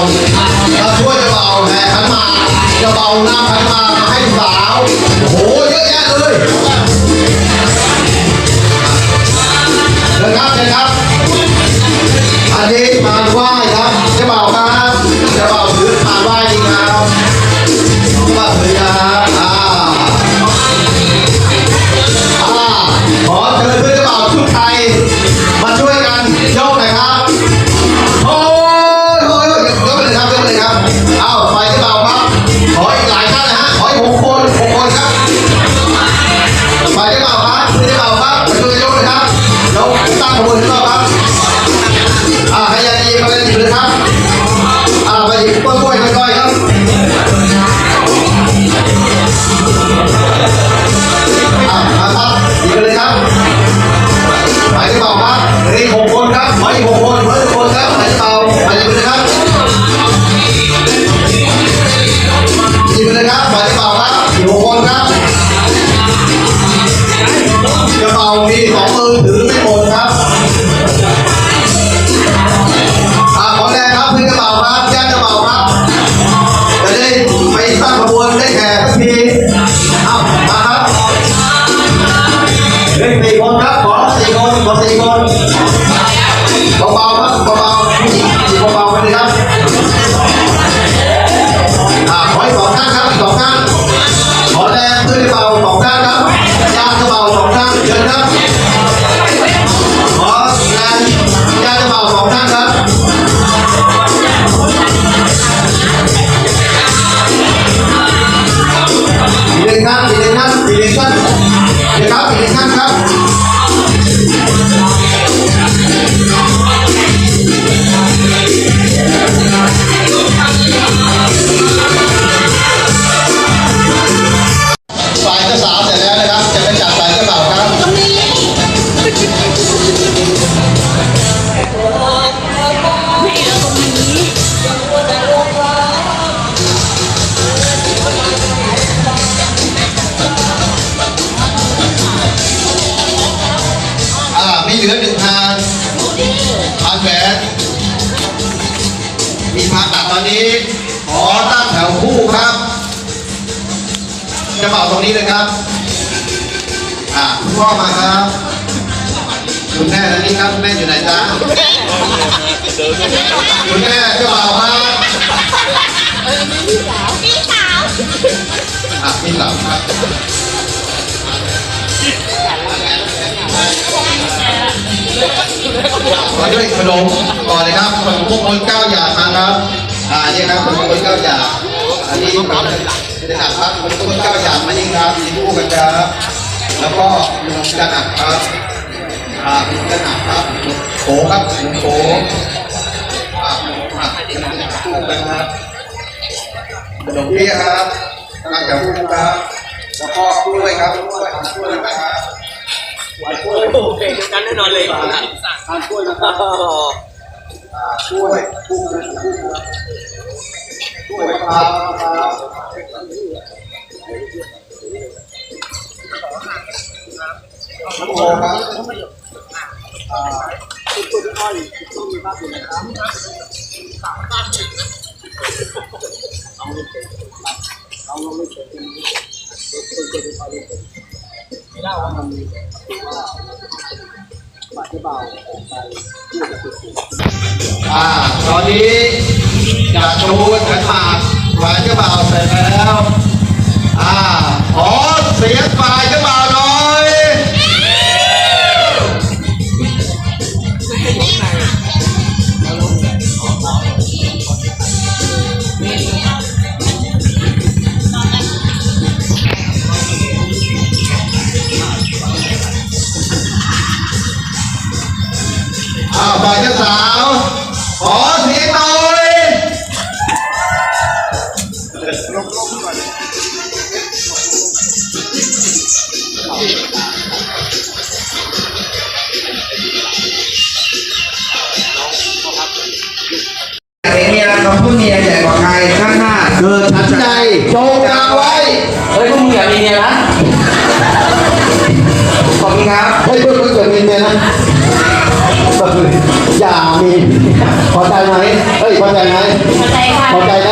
เราช่วยจะเบาแหมขันมาจะเบาหน้าขันมามาให้สาวโอ้โหเยอะแยะเลยนะครับนะครับ อันนี้มาไหว้ครับจะเบาครับจะเบาถือมาไหว้ดีครับมาเลยครับ จะเป่าตรงนี้เลยครับ อ่าคุณพ่อมาครับ คุณแม่ทางนี้ครับคุณแม่อยู่ไหนจ๊ะคุณแม่เจ้าบ่าวครับพี่สาว อะพี่สาวครับขอด้วยขนมก่อนเลยครับขนมพวกคนเก้าอย่างครับ อ่านี่ครับขนมคนเก้าอย่าง อันนี้ขนมจะหนักครับขนมคนเก้าอย่างมานี่ครับมีคู่กันครับ แล้วก็ขนมกระหนักครับอ่าขนมกระหนักครับโขครับขนมโขอ่าขนมหักขนมคู่กันครับขนมเปี๊ยะครับตั้งแต่คู่ครับ แล้วก็กล้วยครับกล้วยกล้วยนะครับโอ้โหเพลงเดียวกันแน่นอนเลยทานกล้วยนะครับอ่ากล้วยคู่กันคู่กัน กล้วยครับครับน้ำโมครับอ่าคุณต้นอ้อยต้นมีภาพอยู่นะครับเอาลงไม่เฉยต้นต้นอ้อยไม่เล่าว่ามันมีว่าบาดเบาออกไปพูดกับติดอ่าตอนนี้ จับชูขันหมากฝ่ายเจ้าบ่าวเสร็จแล้วอ่าขอเสียงฝ่ายเจ้าบ่าวหน่อยอ้าวฝ่ายเจ้าสาว เข้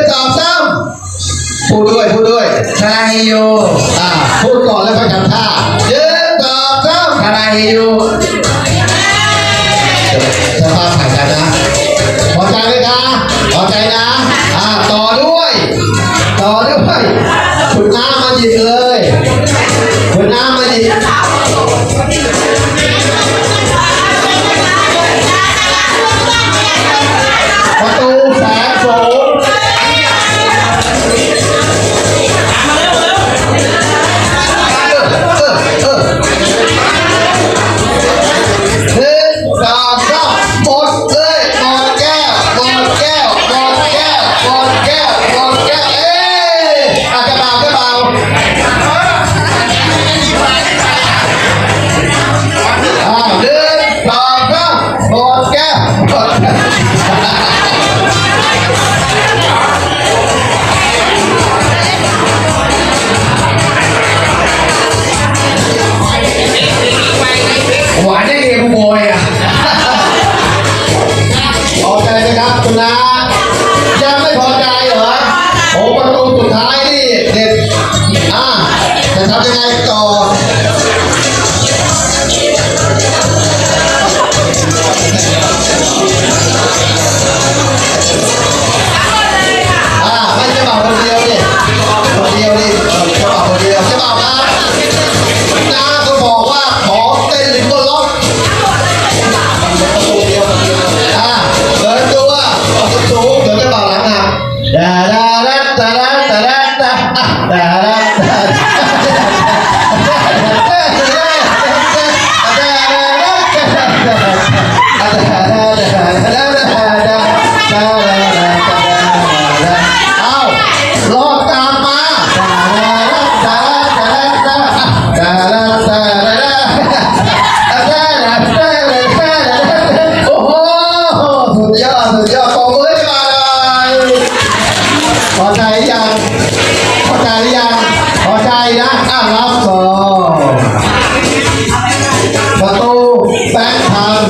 งสองสามพูดด้วยพูดด้วยคาราฮิโอ่าพูดก่อนแล้วก็อทำท่าหนึ่งสองสามคาราฮิโยจะฟังผ่ากันนะพอใจไหมคะพอใจนะอ่าต่อด้วย ต่อด้วยคุณน้ามาหยิบเลยคุณน้ามาหยิบ Nós ใจนะอะรับสองประตูแบงค์พัน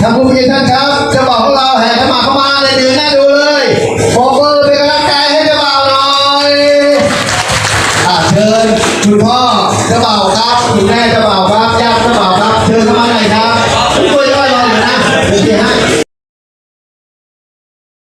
ท่านผู้มีท่านครับเจะบอกของเราแห่เข้ามาเข้ามาเลยยืนหน้าดูเลยโบกมือเป็นกำลังใจให้เจ้าบ่าวหน่อยอะเชิญคุณพ่อเจ้าบ่าวครับคุณแม่เจ้าบ่าวครับญา